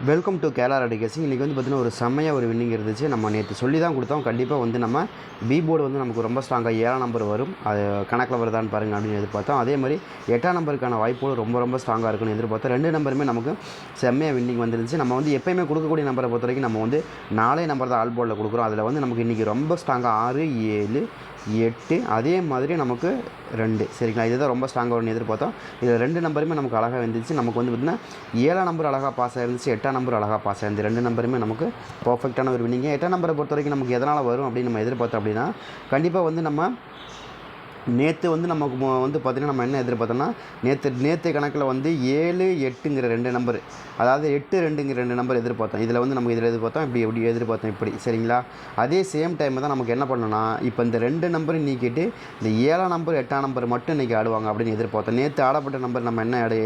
Welcome to Kerala ரெடிகேசி இன்றைக்கி வந்து பார்த்திங்கன்னா ஒரு செம்மையாக ஒரு வின்னிங் இருந்துச்சு. நம்ம நேற்று சொல்லி தான் கொடுத்தோம். கண்டிப்பாக வந்து நம்ம பி போர்டு வந்து நமக்கு ரொம்ப ஸ்ட்ராங்காக ஏழாம் நம்பர் வரும். அது கணக்கில் வருதான்னு பாருங்கள் அப்படின்னு எதிர்பார்த்தோம். அதே மாதிரி எட்டாம் நம்பருக்கான வாய்ப்புகள் ரொம்ப ரொம்ப ஸ்ட்ராங்காக இருக்குன்னு எதிர்பார்த்தோம். ரெண்டு நம்பருமே நமக்கு செம்மையாக வின்னிங் வந்துருந்துச்சு. நம்ம வந்து எப்போயுமே கொடுக்கக்கூடிய நம்பரை பொறுத்த வரைக்கும் நம்ம வந்து நாலே நம்பர் தான் ஆல் போர்டில் கொடுக்குறோம். அதில் வந்து நமக்கு இன்றைக்கி ரொம்ப ஸ்ட்ராங்காக ஆறு ஏழு எட்டு. அதே மாதிரி நமக்கு ரெண்டு. சரிங்களா? இதுதான் ரொம்ப ஸ்ட்ராங்காக ஒன்று எதிர்பார்த்தோம். இதில் ரெண்டு நம்பருமே நமக்கு அழகாக வந்துச்சு. நமக்கு வந்து பார்த்திங்கன்னா ஏழாம் நம்பர் அழகாக பாஸ் ஆயிருந்துச்சு எட்டாம் நம்பர் அழகாக பாஸ் ஆயிருந்து ரெண்டு நம்பருமே நமக்கு பர்ஃபெக்டான ஒரு வினிங்க எட்டாம் நம்பரை பொறுத்த வரைக்கும் நமக்கு எதனால் வரும் அப்படின்னு நம்ம எதிர்பார்த்தோம் அப்படின்னா கண்டிப்பாக வந்து நம்ம நேற்று வந்து நமக்கு வந்து பார்த்திங்கன்னா நம்ம என்ன எதிர்பார்த்தோம்னா நேற்று நேற்று கணக்கில் வந்து ஏழு எட்டுங்கிற ரெண்டு நம்பர் அதாவது எட்டு ரெண்டுங்கிற ரெண்டு நம்பர் எதிர்பார்த்தோம் இதில் வந்து நமக்கு இதில் எதிர்பார்த்தோம் இப்படி எப்படி எதிர்பார்த்தோம் இப்படி சரிங்களா? அதே சேம் டைம் தான் நமக்கு என்ன பண்ணணும்னா இப்போ இந்த ரெண்டு நம்பரும் நீக்கிட்டு இந்த ஏழாம் நம்பர் எட்டாம் நம்பர் மட்டும் இன்றைக்கி ஆடுவாங்க அப்படின்னு எதிர்பார்த்தோம் நேற்று ஆடப்பட்ட நம்பர் நம்ம என்ன எடை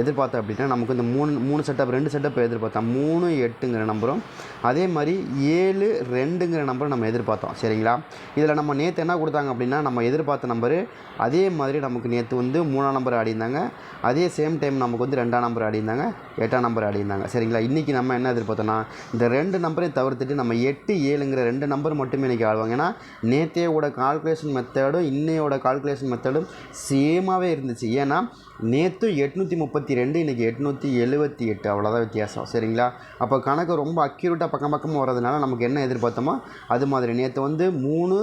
எதிர்பார்த்தோம் அப்படின்னா நமக்கு இந்த மூணு மூணு செட்டப் ரெண்டு செட்டப் எதிர்பார்த்தோம் மூணு எட்டுங்கிற நம்பரும் அதே மாதிரி ஏழு ரெண்டுங்கிற நம்பரும் நம்ம எதிர்பார்த்தோம் சரிங்களா? இதில் நம்ம நேற்று என்ன கொடுத்தாங்க அப்படின்னா நம்ம எதிர்பார்த்த நம்பரு. அதே மாதிரி நமக்கு நேற்று வந்து மூணாம் நம்பர் ஆடியிருந்தாங்க அதே சேம் டைம் நமக்கு வந்து ரெண்டாம் நம்பர் ஆடியிருந்தாங்க எட்டாம் நம்பர் ஆடியிருந்தாங்க சரிங்களா? இன்றைக்கி நம்ம என்ன எதிர்பார்த்தோன்னா இந்த ரெண்டு நம்பரையும் தவிர்த்துட்டு நம்ம எட்டு ஏழுங்கிற ரெண்டு நம்பர் மட்டுமே இன்றைக்கி ஆடுவாங்க. ஏன்னா நேற்றையோட கால்குலேஷன் மெத்தடும் இன்னையோட கால்குலேஷன் மெத்தடும் சேமாகவே இருந்துச்சு. ஏன்னா நேற்று எட்நூற்றி முப்பத்தி ரெண்டு இன்றைக்கி எட்நூற்றி எழுபத்தி எட்டு. அவ்வளோதான் வித்தியாசம். சரிங்களா? அப்போ கணக்கு ரொம்ப அக்யூரேட்டாக பக்கம் பக்கமாக வர்றதுனால நமக்கு என்ன எதிர்பார்த்தோமோ அது மாதிரி. நேற்று வந்து மூணு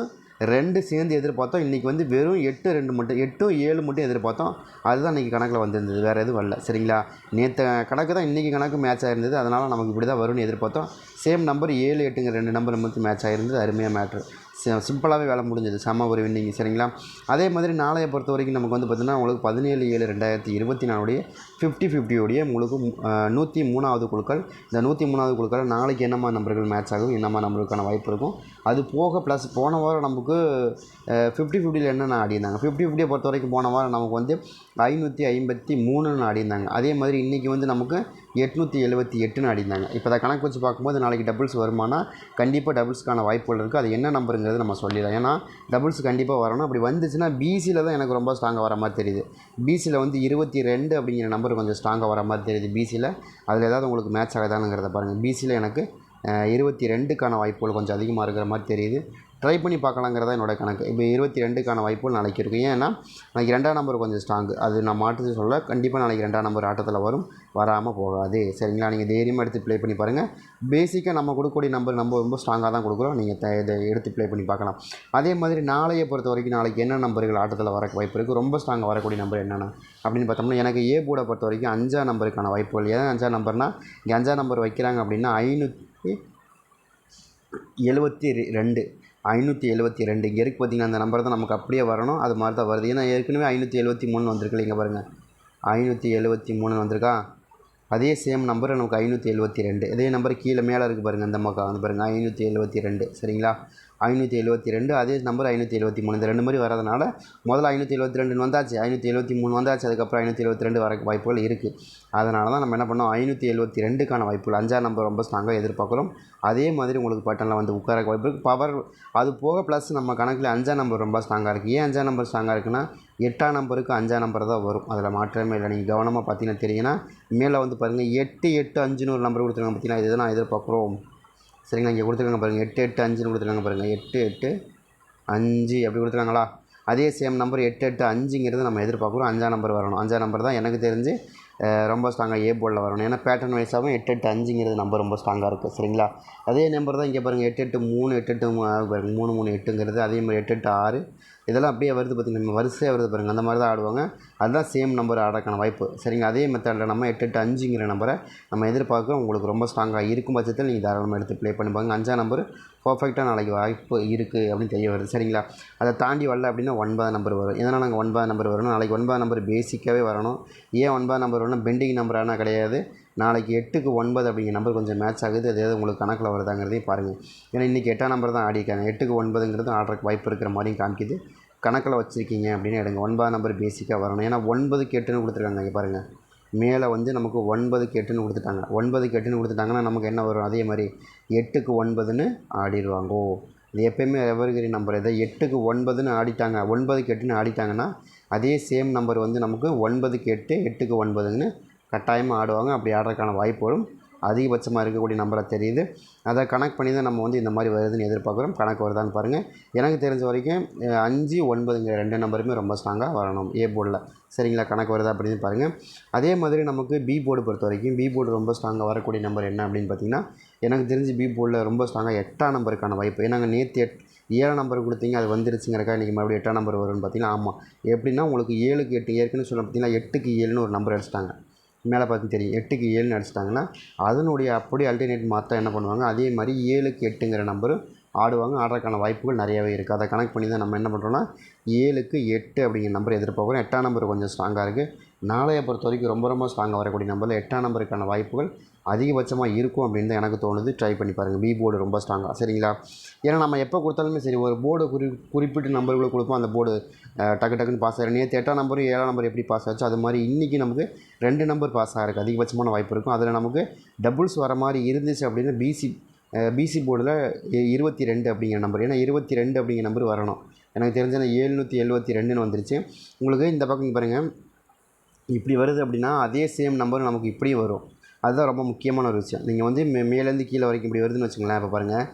ரெண்டு சேர்ந்து எதிர்பார்த்தோம். இன்றைக்கி வந்து வெறும் எட்டு ரெண்டு மட்டும் எட்டும் ஏழு மட்டும் எதிர்பார்த்தோம். அதுதான் இன்றைக்கி கணக்கில் வந்திருந்தது. வேறு எதுவும் வரல. சரிங்களா? நேற்று கணக்கு தான் இன்றைக்கி கணக்கு மேட்ச் ஆகிருந்தது அதனால் நமக்கு இப்படி தான் வரும்னு எதிர்பார்த்தோம். சேம் நம்பர் ஏழு எட்டுங்க ரெண்டு நம்பர் மட்டும் மேட்ச் ஆகிருந்தது அருமையாக மேட்ரு சிம்பிளாகவே வேலை முடிஞ்சது. செம்ம ஒரு வின்னிங் சரிங்களா? அதே மாதிரி நாளைய பொறுத்த வரைக்கும் நமக்கு வந்து பார்த்திங்கன்னா உங்களுக்கு பதினேழு ஏழு ரெண்டாயிரத்தி இருபத்தி நாலுடைய ஃபிஃப்டி ஃபிஃப்டியோடைய உங்களுக்கு நூற்றி மூணாவது குழுக்கள். இந்த நூற்றி மூணாவது குழுக்கள் நாளைக்கு என்னம்மா நம்பர்கள் மேட்ச் ஆகும் என்னம்மா நம்பருக்கான வாய்ப்பு இருக்கும். அது போக ப்ளஸ் போன வாரம் நமக்கு ஃபிஃப்டி ஃபிஃப்டியில் என்னென்ன ஆடியிருந்தாங்க? ஃபிஃப்டி ஃபிஃப்டியை பொறுத்த வரைக்கும் போன வாரம் நமக்கு வந்து ஐநூற்றி ஐம்பத்தி மூணுன்னு ஆடியிருந்தாங்க அதே மாதிரி இன்றைக்கி வந்து நமக்கு எட்நூற்றி எழுபத்தி எட்டுன்னு ஆடியிருந்தாங்க இப்போ அதை கணக்கு வச்சு பார்க்கும்போது நாளைக்கு டபுள்ஸ் வருமானா கண்டிப்பாக டபுள்ஸ்க்கான வாய்ப்புகள் இருக்குது அது என்ன நம்பருங்கிறது நம்ம சொல்லிடலாம். ஏன்னா டபுள்ஸ் கண்டிப்பாக வரணும். அப்படி வந்துச்சுன்னா பிசியில் தான் எனக்கு ரொம்ப ஸ்ட்ராங்காக வர மாதிரி தெரியுது. பிசியில் வந்து இருபத்தி ரெண்டு அப்படிங்கிற நம்பர் கொஞ்சம் ஸ்ட்ராங்காக வர மாதிரி தெரியுது பிசியில் அதில் ஏதாவது உங்களுக்கு மேட்ச் ஆகுதானுங்கிறத பாருங்கள் பிசியில் எனக்கு இருபத்தி ரெண்டுக்கான வாய்ப்புகள் கொஞ்சம் அதிகமாக இருக்கிற மாதிரி தெரியுது. ட்ரை பண்ணி பார்க்கலாங்கிறதா என்னோட கணக்கு. இப்போ இருபத்தி ரெண்டுக்கான வாய்ப்புகள் நாளைக்கு இருக்கும் ஏன்னா நாளைக்கு ரெண்டாம் நம்பர் கொஞ்சம் ஸ்ட்ராங்கு அது நான் மாற்று சொல்ல கண்டிப்பாக நாளைக்கு ரெண்டாம் நம்பர் ஆட்டத்தில் வரும். வராமல் போகாது. சரிங்களா? நீங்கள் தைரியமாக எடுத்து ப்ளே பண்ணி பாருங்கள் பேசிக்காக நம்ம கொடுக்கக்கூடிய நம்பர் நம்ம ரொம்ப ஸ்ட்ராங்காக தான் கொடுக்குறோம். நீங்கள் த இதை எடுத்து ப்ளே பண்ணி பார்க்கலாம். அதே மாதிரி நாளையை பொறுத்த வரைக்கும் நாளைக்கு என்ன நம்பர்கள் ஆட்டத்தில் வர வாய்ப்பு இருக்குது ரொம்ப ஸ்ட்ராங்காக வரக்கூடிய நம்பர் என்னென்ன? அப்படின்னு பார்த்தோம்னா எனக்கு ஏ போர்டை பொறுத்த வரைக்கும் அஞ்சாம் நம்பருக்கான வாய்ப்புகள். ஏன் அஞ்சாம் நம்பர்னா இங்கே அஞ்சாம் நம்பர் வைக்கிறாங்க அப்படின்னா ஐநூற்றி எழுபத்தி ரெண்டு. ஐநூற்றி எழுபத்தி ரெண்டு. இங்கே இருக்குது பார்த்தீங்கன்னா அந்த நம்பர் தான் நமக்கு அப்படியே வரணும். அது மாதிரி தான் வருது. ஏன்னா ஏற்கனவே ஐநூற்றி எழுபத்தி மூணு வந்திருக்கு. இங்கே பாருங்கள் ஐநூற்றி எழுபத்தி மூணு வந்திருக்கா? அதே சேம் நம்பர் நமக்கு ஐநூற்றி எழுபத்தி ரெண்டு. இதே நம்பர் கீழே மேலே இருக்குது பாருங்கள் அந்த பக்கம் வந்து பாருங்கள் ஐநூற்றி எழுபத்தி ரெண்டு. சரிங்களா? ஐநூற்றி எழுபத்தி ரெண்டு அதே நம்பர் ஐநூற்றி எழுபத்தி மூணு. இந்த ரெண்டு மாதிரி வரதுனால முதல்ல ஐநூற்றி எழுபத்தி ரெண்டுன்னு வந்தாச்சு ஐநூற்றி எழுபத்தி மூணு வந்தாச்சு அதுக்கப்புறம் ஐநூற்றி எழுபத்தி ரெண்டு வர வாய்ப்புகள் இருக்குது அதனால தான் நம்ம என்ன பண்ணோம் ஐநூற்றி எழுபத்தி ரெண்டுக்கான வாய்ப்புகள் அஞ்சாறு நம்பர் ரொம்ப ஸ்ட்ராங்காக எதிர்பார்க்குறோம். அதே மாதிரி உங்களுக்கு பட்டனில் வந்து உட்கார வாய்ப்பு இருக்குது பவர் அது போக ப்ளஸ் நம்ம கணக்கில் அஞ்சாம் நம்பர் ரொம்ப ஸ்ட்ராங்காக இருக்குது ஏன் அஞ்சாம் நம்பர் ஸ்ட்ராங்காக இருக்குன்னா எட்டாம் நம்பருக்கு அஞ்சாம் நம்பர் தான் வரும். அதில் மாற்றமே இல்லை. நீங்கள் கவனமாக பார்த்தீங்கன்னா தெரியுங்கன்னா மேலே வந்து பாருங்கள் எட்டு எட்டு அஞ்சுன்னு ஒரு நம்பர் கொடுத்துருக்காங்க பார்த்தீங்கன்னா இதுதான் நான் எதிர்பார்க்குறோம். சரிங்களா இங்கே கொடுத்துருக்காங்க பாருங்கள் எட்டு எட்டு அஞ்சுன்னு கொடுத்துருக்காங்க பாருங்கள் எட்டு எட்டு அஞ்சு அப்படி கொடுத்துருக்காங்களா? அதே சேம் நம்பர் எட்டு எட்டு அஞ்சுங்கிறது நம்ம எதிர்பார்க்குறோம். அஞ்சாம் நம்பர் வரணும். அஞ்சாம் நம்பர் தான் எனக்கு தெரிஞ்சு ரொம்ப ஸ்ட்ராங்காக ஏ போர்டில் வரணும். ஏன்னா பேட்டர்ன் வைஸாகவும் எட்டு எட்டு அஞ்சுங்கிறது நம்பர் ரொம்ப ஸ்ட்ராங்காக இருக்குது சரிங்களா? அதே நம்பர் தான் இங்கே பாருங்கள் எட்டு எட்டு மூணு எட்டு எட்டு பாருங்கள் பாருங்க. மூணு மூணு எட்டுங்கிறது. அதே மாதிரி எட்டு எட்டு ஆறு இதெல்லாம் அப்படியே வருது பார்த்திங்கன்னா வரிசையாக வருது பாருங்கள் அந்த மாதிரி தான் ஆடுவாங்க. அதுதான் சேம் நம்பர் ஆடக்கான வாய்ப்பு. சரிங்க? அதே மெத்தடில் நம்ம எட்டு எட்டு அஞ்சுங்கிற நம்பரை நம்ம எதிர்பார்க்க உங்களுக்கு ரொம்ப ஸ்ட்ராங்காக இருக்கும் பட்சத்தில் நீங்கள் தாராளமாக எடுத்து ப்ளே பண்ணி பாருங்க. அஞ்சாம் நம்பர் பர்ஃபெக்டாக நாளைக்கு வாய்ப்பு இருக்குது அப்படின்னு தெரிய வருது. சரிங்களா? அதை தாண்டி வரல அப்படின்னா ஒன்பதாம் நம்பர் வரும். எதனால் நாங்கள் ஒன்பதாம் நம்பர் வரணும்? நாளைக்கு ஒன்பது நம்பர் பேசிக்காகவே வரணும். ஏன் ஒன்பதாம் நம்பர் வரணும் பெண்டிங் நம்பரானா கிடையாது. நாளைக்கு எட்டுக்கு ஒன்பது அப்படிங்கிற நம்பர் கொஞ்சம் மேட்ச் ஆகுது. அது எதாவது உங்களுக்கு கணக்கில் வருதாங்கிறதையும் பாருங்கள் ஏன்னா இன்றைக்கி எட்டாம் நம்பர் தான் ஆடிக்காங்க எட்டுக்கு ஒன்பதுங்கிறது ஆடுறதுக்கு வாய்ப்பு இருக்கிற மாதிரியும் காமிக்குது. கணக்கில் வச்சுருக்கீங்க அப்படின்னு எடுங்க. ஒன்பதாம் நம்பர் பேசிக்காக வரணும். ஏன்னா ஒன்பதுக்கு எட்டுன்னு கொடுத்துருக்காங்க இங்கே பாருங்கள் மேலே வந்து நமக்கு ஒன்பதுக்கு எட்டுன்னு கொடுத்துட்டாங்க. ஒன்பதுக்கு எட்டுன்னு கொடுத்துட்டாங்கன்னா நமக்கு என்ன வரும்? அதே மாதிரி எட்டுக்கு ஒன்பதுன்னு ஆடிடுவாங்கோ. இது எப்பயுமே எவர்கிரி நம்பர் இதை எட்டுக்கு ஒன்பதுன்னு ஆடிட்டாங்க ஒன்பதுக்கு எட்டுன்னு ஆடிட்டாங்கன்னா அதே சேம் நம்பர் வந்து நமக்கு ஒன்பதுக்கு எட்டு எட்டுக்கு ஒன்பதுன்னு கட்டாயமாக ஆடுவாங்க. அப்படி ஆடுறதுக்கான வாய்ப்பு வரும் அதிகபட்சமாக இருக்கக்கூடிய நம்பராக தெரியுது. அதை கணக்கு பண்ணி தான் நம்ம வந்து இந்த மாதிரி வருதுன்னு எதிர்பார்க்குறோம். கணக்கு வருதான்னு பாருங்கள் எனக்கு தெரிஞ்ச வரைக்கும் அஞ்சு ஒன்பதுங்கிற ரெண்டு நம்பருமே ரொம்ப ஸ்ட்ராங்காக வரணும். ஏ போர்டில் சரிங்களா? கணக்கு வருதா அப்படின்னு பாருங்கள் அதே மாதிரி நமக்கு பி போர்டு பொறுத்த வரைக்கும் பி போர்டு ரொம்ப ஸ்ட்ராங்காக வரக்கூடிய நம்பர் என்ன அப்படின்னு பார்த்தீங்கன்னா எனக்கு தெரிஞ்சு பி போர்டில் ரொம்ப ஸ்ட்ராங்காக எட்டாம் நம்பருக்கான வாய்ப்பு. ஏன்னா நேற்று எட் ஏழாம் நம்பர் கொடுத்தீங்க அது வந்துருச்சுங்கிறக்கா இன்றைக்கி மறுபடியும் எட்டாம் நம்பர் வரும்னு பார்த்தீங்கன்னா ஆமாம் எப்படின்னா உங்களுக்கு ஏழுக்கு எட்டு ஏற்கனவே சொல்ல பார்த்தீங்கன்னா எட்டுக்கு ஏழுன்னு ஒரு நம்பர் அடிச்சிட்டாங்க. மேலே பார்த்து தெரியும். எட்டுக்கு ஏழுன்னு அடிச்சிட்டாங்கன்னா அதனுடைய அப்படியே அல்டர்னேட் மாற்ற என்ன பண்ணுவாங்க? அதே மாதிரி ஏழுக்கு எட்டுங்கிற நம்பரும் ஆடுவாங்க. ஆடுறதுக்கான வாய்ப்புகள் நிறையவே இருக்குது அதை கனெக்ட் பண்ணி தான் நம்ம என்ன பண்ணுறோன்னா ஏழுக்கு எட்டு அப்படிங்கிற நம்பர் எதிர்பார்க்குறோம். எட்டாம் நம்பர் கொஞ்சம் ஸ்ட்ராங்காக இருக்குது நாளையை பொறுத்த வரைக்கும் ரொம்ப ரொம்ப ஸ்ட்ராங்காக வரக்கூடிய நம்பரில் எட்டாம் நம்பருக்கான வாய்ப்புகள் அதிகபட்சமாக இருக்கும் அப்படின்னு தான் எனக்கு தோணுது. ட்ரை பண்ணி பாருங்கள் பி போர்டு ரொம்ப ஸ்ட்ராங்காக சரிங்களா? ஏன்னா நம்ம எப்போ கொடுத்தாலுமே சரி ஒரு போர்டு குறி குறிப்பிட்ட நம்பர்களை கொடுப்போம். அந்த போர்டு டக்கு டக்குன்னு பாஸ் ஆகிடும் நேற்று எட்டாம் நம்பரும் ஏழாம் நம்பர் எப்படி பாஸ் ஆச்சு? அது மாதிரி இன்றைக்கி நமக்கு ரெண்டு நம்பர் பாஸ் ஆகிருக்கு அதிகபட்சமான வாய்ப்பு இருக்கும். அதில் நமக்கு டபுள்ஸ் வர மாதிரி இருந்துச்சு அப்படின்னா பிசி பிசி போர்டில் இருபத்தி ரெண்டு அப்படிங்கிற நம்பர் ஏன்னா இருபத்தி ரெண்டு அப்படிங்கிற நம்பர் வரணும். எனக்கு தெரிஞ்ச ஏழ்நூற்றி எழுபத்தி ரெண்டுன்னு வந்துருச்சு. உங்களுக்கு இந்த பக்கம் பாருங்கள் இப்படி வருது அப்படின்னா அதே சேம் நம்பர் நமக்கு இப்படியும் வரும். அதுதான் ரொம்ப முக்கியமான ஒரு விஷயம். நீங்கள் வந்து மே மேலேருந்து கீழே வரைக்கும் இப்படி வருதுன்னு வச்சுங்களேன் இப்போ பாருங்கள்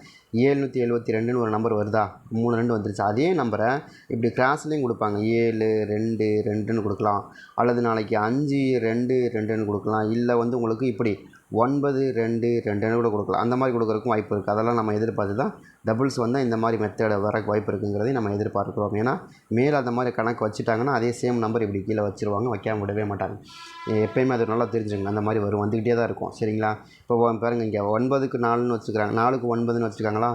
ஏழ்நூற்றி எழுபத்தி ரெண்டுன்னு ஒரு நம்பர் வருதா? மூணு ரெண்டு வந்துருச்சு. அதே நம்பரை இப்படி கிராஸ்லேயும் கொடுப்பாங்க. ஏழு ரெண்டு ரெண்டுன்னு கொடுக்கலாம். அல்லது நாளைக்கு அஞ்சு ரெண்டு ரெண்டுன்னு கொடுக்கலாம். இல்லை வந்து உங்களுக்கு இப்படி ஒன்பது ரெண்டு ரெண்டுன்னு கூட கொடுக்கலாம். அந்த மாதிரி கொடுக்குறதுக்கும் வாய்ப்பு இருக்குது அதெல்லாம் நம்ம எதிர்பார்த்து தான் டபுள்ஸ் வந்தால் இந்த மாதிரி மெத்தடை வர வாய்ப்பு இருக்குங்கிறதையும் நம்ம எதிர்பார்க்குறோம். ஏன்னா மேலே அந்த மாதிரி கணக்கு வச்சுட்டாங்கன்னா அதே சேம் நம்பர் இப்படி கீழே வச்சுருவாங்க வைக்காம விடவே மாட்டாங்க. எப்போயுமே எப்பயுமே அது நல்லா தெரிஞ்சுங்க அந்த மாதிரி வரும். வந்துக்கிட்டே தான் இருக்கும். சரிங்களா? இப்போ பாருங்கள் இங்கே. ஒன்பதுக்கு நாலுன்னு வச்சுக்கிறாங்க நாலுக்கு ஒன்பதுன்னு வச்சுருக்காங்களா?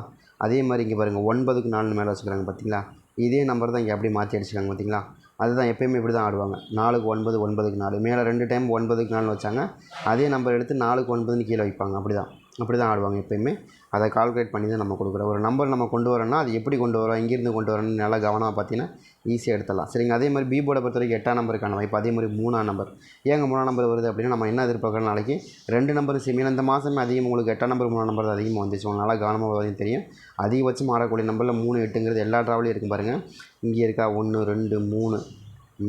அதே மாதிரி இங்கே பாருங்கள் ஒன்பதுக்கு நாலுன்னு மேலே வச்சுக்கிறாங்க பார்த்தீங்களா? இதே நம்பர் தான் இங்கே அப்படியே மாற்றி அடிச்சுக்காங்க பார்த்தீங்களா? அதுதான் எப்பயுமே இப்படி தான் ஆடுவாங்க. நாலுக்கு ஒன்பது ஒன்பதுக்கு நாலு. மேலே ரெண்டு டைம் ஒன்பதுக்கு நாலுன்னு வச்சாங்க. அதே நம்பர் எடுத்து நாலுக்கு ஒன்பதுன்னு கீழே வைப்பாங்க. அப்படி தான் அப்படி தான் ஆடுவாங்க எப்பயுமே. அதை கால்குலேட் பண்ணி தான் நம்ம கொடுக்குறோம். ஒரு நம்பர் நம்ம கொண்டு வரோம்னா அது எப்படி கொண்டு வரோம் எங்கேருந்து கொண்டு வரோன்னு நல்லா கவனமாக பார்த்தீங்கன்னா ஈஸியாக எடுத்துடலாம். சரிங்க அதே மாதிரி பி போர்டை பொறுத்த வரைக்கும் எட்டாம் நம்பருக்கான வாய்ப்பு அதே மாதிரி மூணாம் நம்பர் ஏங்க மூணாம் நம்பர் வருது அப்படின்னா நம்ம என்ன எதிர்பார்க்குறோம் நாளைக்கு? ரெண்டு நம்பர் சேம் இந்த மாதமே அதிகம் உங்களுக்கு எட்டாம் நம்பர் மூணாம் நம்பர் அதிகமாக வந்துச்சு. உங்களுக்கு நல்லா கவனமாக வரையும் தெரியும். அதிகபட்சம் ஆடக்கூடிய நம்பரில் மூணு எட்டுங்கிறது எல்லா ட்ராவலையும் இருக்கும் பாருங்கள் இங்கே இருக்கா ஒன்று ரெண்டு மூணு.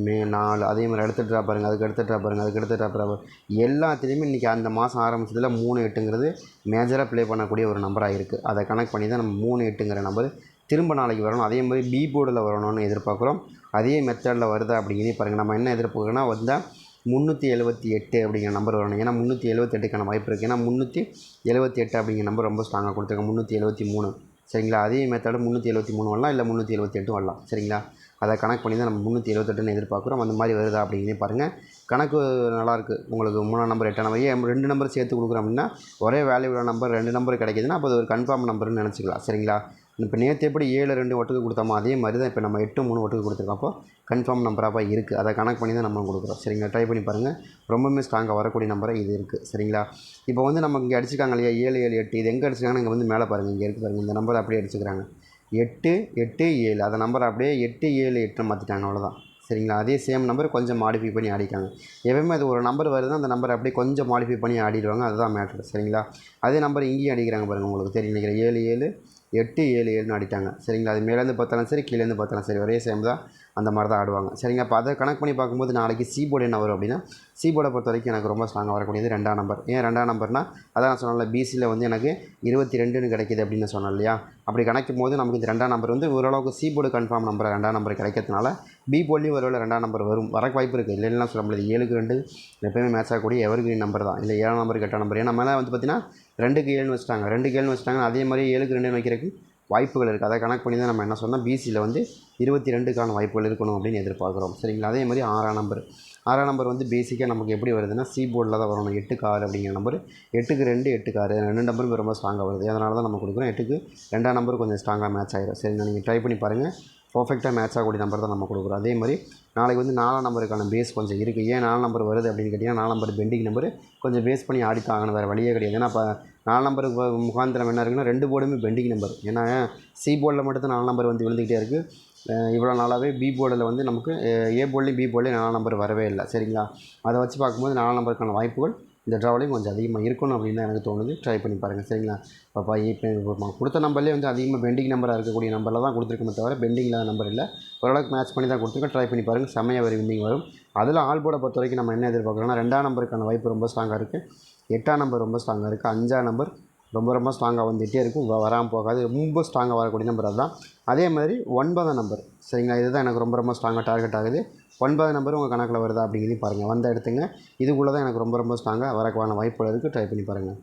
மே நாலு அதே மாதிரி அடுத்த ட்ரா பாருங்கள் அதுக்கு அடுத்த ட்ரா பாருங்கள் அதுக்கு அடுத்த ட்ரா பாருங்கள் எல்லாத்துலேயுமே இன்றைக்கி அந்த மாதம் ஆரம்பிச்சதுல மூணு எட்டுங்கிறது மேஜராக ப்ளே பண்ணக்கூடிய ஒரு நம்பராக இருக்குது அதை கனெக்ட் பண்ணி தான் நம்ம மூணு எட்டுங்கிற நம்பர் திரும்ப நாளைக்கு வரணும். அதே மாதிரி பி போர்டில் வரணும்னு எதிர்பார்க்குறோம். அதே மெத்தடில் வருதா அப்படிங்கிறதே பாருங்கள் நம்ம என்ன எதிர்பார்க்குறோன்னா வந்தால் முந்நூற்றி எழுபத்தி எட்டு அப்படிங்கிற நம்பர் வரணும். ஏன்னா முந்நூற்றி எழுபத்தெட்டுக்கான வாய்ப்பு இருக்குது ஏன்னா முந்நூற்றி எழுபத்தி எட்டு அப்படிங்கிற நம்பர் ரொம்ப ஸ்ட்ராங்காக கொடுத்துருக்காங்க. முந்நூற்றி எழுபத்தி மூணு. சரிங்களா? அதே மெத்தடு முந்நூற்றி எழுபத்தி மூணு வரலாம் இல்லை முந்நூற்றி எழுபத்தி எட்டு வரலாம். சரிங்களா? அதை கணக்கு பண்ணி தான் நம்ம முந்நூற்றி எழுபத்தெட்டுன்னு எதிர்பார்க்குறோம். அந்த மாதிரி வருதா அப்படிங்கிறதே பாருங்கள் கணக்கு நல்லாயிருக்கு. உங்களுக்கு மூணாம் நம்பர் எட்டாம் நம்பர் ஏன் ரெண்டு நம்பர் சேர்த்து கொடுக்குறோம் அப்படின்னா ஒரே வேல்யூவில் நம்பர் ரெண்டு நம்பர் கிடைக்குதுன்னா அப்போ அது ஒரு கன்ஃபார்ம் நம்பர்னு நினச்சிக்கலாம். சரிங்களா? இப்போ நேற்று எப்படி ஏழு ரெண்டு ஒட்டுக்கு கொடுத்தோமோ அதே மாதிரி தான் இப்போ நம்ம எட்டு மூணு ஒட்டுக்கு கொடுத்துருக்கோம். அப்போ கன்ஃபார்ம் நம்பராக இருக்குது அதை கணக்கு பண்ணி தான் நம்ம கொடுக்குறோம். சரிங்களா? ட்ரை பண்ணி பாருங்கள் ரொம்பவுமே ஸ்ட்ராங்காக வரக்கூடிய நம்பராக இது இருக்குது சரிங்களா? இப்போ வந்து நம்ம இங்கே அடிச்சிருக்காங்க இல்லையா? ஏழு ஏழு எட்டு. இது எங்கே அடிச்சிருக்காங்கன்னு இங்கே வந்து மேலே பாருங்கள் இங்கே இருக்குது பாருங்கள் இந்த நம்பர் அப்படியே அடிச்சுக்கிறாங்க. எட்டு எட்டு ஏழு. அந்த நம்பர் அப்படியே எட்டு ஏழு எட்டுன்னு மாற்றிட்டாங்க அவ்வளோதான் சரிங்களா? அதே சேம் நம்பர் கொஞ்சம் மாடிஃபை பண்ணி ஆடிக்காங்க எப்பவுமே அது ஒரு நம்பர் வருதுன்னா அந்த நம்பர் அப்படியே கொஞ்சம் மாடிஃபை பண்ணி ஆடிடுவாங்க அதுதான் மேட்ரு சரிங்களா? அதே நம்பர் இங்கேயும் அடிக்கிறாங்க பாருங்கள் உங்களுக்கு தெரியும் நினைக்கிறேன். ஏழு ஏழு எட்டு ஏழு ஏழுன்னு ஆடிட்டாங்க சரிங்களா? அது மேலேருந்து பார்த்தாலும் சரி கீழேருந்து பார்த்தாலும் சரி ஒரே சேம் தான். அந்த மாதிரி தான் ஆடுவாங்க. சரிங்க அப்போ அதை கணக்கு பண்ணி பார்க்கும்போது நாளைக்கு சி போர்டு என்ன வரும் அப்படின்னா சி போர்டை பொறுத்த வரைக்கும் எனக்கு ரொம்ப ஸ்ட்ராங்காக வரக்கூடியது ரெண்டாம் நம்பர் ஏன் ரெண்டாம் நம்பர்னால் அதான் நான் சொன்னல பிசியில் வந்து எனக்கு இருபத்தி ரெண்டுன்னு கிடைக்கிது அப்படின்னு சொன்னேன் இல்லையா? அப்படி கணக்கும் போது நமக்கு இந்த ரெண்டாம் நம்பர் வந்து ஓரளவுக்கு சி போர்டு கன்ஃபார்ம் நம்பர் ரெண்டாம் நம்பர் கிடைக்கிறதுனால பி போர்ட்லேயும் ஒருவேளை ரெண்டாம் நம்பர் வரும். வரக்கு வாய்ப்பு இருக்குது இல்லைன்னா சொல்ல முடியாது. ஏழுக்கு ரெண்டு எப்பயுமே மேட்ச் ஆகக்கூடிய எவர் கிரீன் நம்பர் தான். இல்லை ஏழாம் நம்பர் எட்டாம் நம்பர் ஏன்னா மேலே வந்து பார்த்தீங்கன்னா ரெண்டுக்கு ஏழுன்னு வச்சுட்டாங்க. ரெண்டுக்கு ஏழுன்னு வச்சுட்டாங்கன்னா அதே மாதிரி ஏழுக்கு ரெண்டுன்னு வைக்கிறதுக்கு வாய்ப்புகள் இருக்குது அதை கணக்கு பண்ணி தான் நம்ம என்ன சொன்னால் பிசியில் வந்து இருபத்தி ரெண்டுக்கான வாய்ப்புகள் இருக்கணும் அப்படின்னு எதிர்பார்க்குறோம். சரிங்களா? அதே மாதிரி ஆறாம் நம்பர் ஆறாம் நம்பர் வந்து பேசிக்காக நமக்கு எப்படி வருதுன்னா சி போர்டில் தான் வரணும். எட்டுக்கு ஆறு அப்படிங்கிற நம்பர் எட்டுக்கு ரெண்டு எட்டுக்கு ஆறு. ரெண்டு நம்பரும் ரொம்ப ஸ்ட்ராங்காக வருது. அதனால தான் நம்ம கொடுக்குறோம். எட்டுக்கு ரெண்டாம் நம்பர் கொஞ்சம் ஸ்ட்ராங்காக மேட்ச் ஆகிடும் சரிங்களா? நீங்கள் ட்ரை பண்ணி பாருங்கள் பர்ஃபெக்டாக மேட்ச் ஆகக்கூடிய நம்பர் தான் நம்ம கொடுக்குறோம். அதே மாதிரி நாளைக்கு வந்து நாலாம் நம்பருக்கான பேஸ் கொஞ்சம் இருக்குது ஏன் நாலு நம்பர் வருது அப்படின்னு கேட்டிங்கன்னா நாலாம் நம்பர் பெண்டிங் நம்பர் கொஞ்சம் பேஸ் பண்ணி ஆடித்தான் ஆகணும். வேறு வழியே கிடையாது. ஏன்னா இப்போ நாலு நம்பருக்கு முகாந்திரம் என்ன இருக்குன்னா ரெண்டு போர்டுமே பெண்டிங் நம்பர் ஏன்னா சி போர்டில் மட்டும் தான் நாலு நம்பர் வந்து விழுந்துக்கிட்டே இருக்குது இவ்வளோ நாளாகவே பி போர்டில் வந்து நமக்கு ஏ போர்ட்லேயும் பி போர்ட்லேயும் நாலு நம்பர் வரவே இல்லை. சரிங்களா? அதை வச்சு பார்க்கும்போது நாலு நம்பருக்கான வாய்ப்புகள் இந்த ட்ராவலையும் கொஞ்சம் அதிகமாக இருக்கணும் அப்படின்னு தான் எனக்கு தோணுது. ட்ரை பண்ணி பாருங்கள் சரிங்களா? பாப்பா இப்போ இப்போ கொடுத்த நம்பர்லேயே வந்து அதிகமாக பெண்டிங் நம்பராக இருக்கக்கூடிய நம்பரில் தான் கொடுத்துருக்கோமே தவிர பெண்டிங் இல்லாத நம்பர் இல்லை. ஓரளவுக்கு மேட்ச் பண்ணி தான் கொடுத்துருக்கோம். ட்ரை பண்ணி பாருங்கள் செம்மையாக வரும் வின்னிங் வரும். அதில் ஆல் போர்டை பொறுத்த வரைக்கும் நம்ம என்ன எதிர்பார்க்குறோம்னா ரெண்டாம் நம்பருக்கான வாய்ப்பு ரொம்ப ஸ்ட்ராங்காக இருக்குது எட்டாம் நம்பர் ரொம்ப ஸ்ட்ராங்காக இருக்குது அஞ்சாம் நம்பர் ரொம்ப ரொம்ப ஸ்ட்ராங்காக வந்துகிட்டே இருக்கும். வராமல் போகாது. ரொம்ப ஸ்ட்ராங்காக வரக்கூடிய நம்பர் அதுதான். அதே மாதிரி ஒன்பதாம் நம்பர் சரிங்களா? இதுதான் எனக்கு ரொம்ப ரொம்ப ஸ்ட்ராங்காக டார்கெட் ஆகுது. ஒன்பதாம் நம்பர் உங்கள் கணக்கில் வருதா அப்படிங்கிறதையும் பாருங்கள் வந்த எடுத்துங்க. இதுக்குள்ளே தான் எனக்கு ரொம்ப ரொம்ப ஸ்ட்ராங்காக வரக்கான வாய்ப்புகள் இருக்குது ட்ரை பண்ணி பாருங்கள்